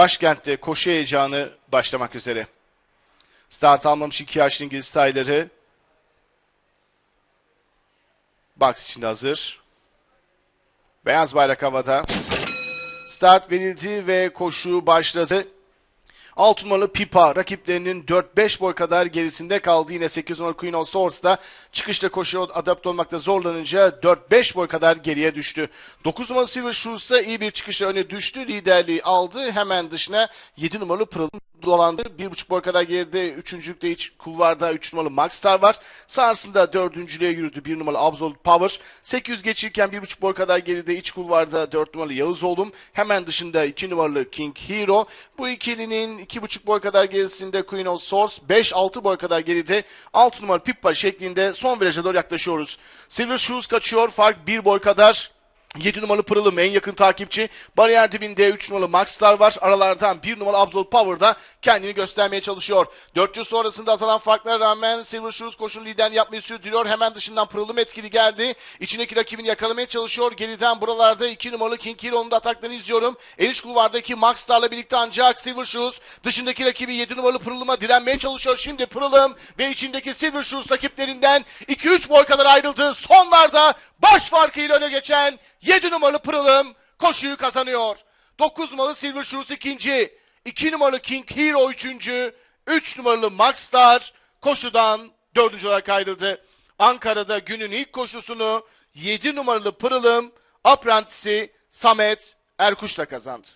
Başkentte koşu heyecanı başlamak üzere. Start almamış iki yaşlı İngiliz tayları. Box içinde hazır. Beyaz bayrak havada. Start verildi ve koşu başladı. 6 numaralı Pipa rakiplerinin 4-5 boy kadar gerisinde kaldı. Yine 8 numaralı Queen of Swords da çıkışta koşuya adapte olmakta zorlanınca 4-5 boy kadar geriye düştü. 9 numaralı Silver Shoes ise iyi bir çıkışla öne düştü. Liderliği aldı. Hemen dışına 7 numaralı Pırıl dolandı. 1,5 boy kadar geride 3. iç kulvarda 3 numaralı Max Star var. Sağrısında 4. yürüdü 1 numaralı Absolute Power. 800 geçirken 1,5 boy kadar geride iç kulvarda 4 numaralı Yağız Oğlum. Hemen dışında 2 numaralı King Hero. Bu ikilinin 2,5 boy kadar gerisinde Queen of Swords. 5-6 boy kadar geride 6 numaralı Pippa şeklinde son viraja doğru yaklaşıyoruz. Silver Shoes kaçıyor. Fark 1 boy kadar. 7 numaralı Pırıl'ım en yakın takipçi. Bariyer dibinde 3 numaralı Max Star var. Aralardan 1 numaralı Absolute Power da kendini göstermeye çalışıyor. 400 sonrasında azalan farklara rağmen Silver Shoes koşun liderliğini yapmayı sürdürüyor. Hemen dışından Pırıl'ım etkili geldi. İçindeki rakibini yakalamaya çalışıyor. Geriden buralarda 2 numaralı King Hero'nun da ataklarını izliyorum. En iç kulvardaki Max Star'la birlikte ancak Silver Shoes dışındaki rakibi 7 numaralı Pırıl'ıma direnmeye çalışıyor. Şimdi Pırıl'ım ve içindeki Silver Shoes rakiplerinden 2-3 boy kadar ayrıldı. Sonlarda baş farkıyla öne geçen 7 numaralı Pırıl'ım koşuyu kazanıyor. 9 numaralı Silver Shoes ikinci. 2 numaralı King Hero üçüncü. 3 numaralı Max Star koşudan dördüncü olarak ayrıldı. Ankara'da günün ilk koşusunu 7 numaralı Pırıl'ım aprentisi Samet Erkuş'la kazandı.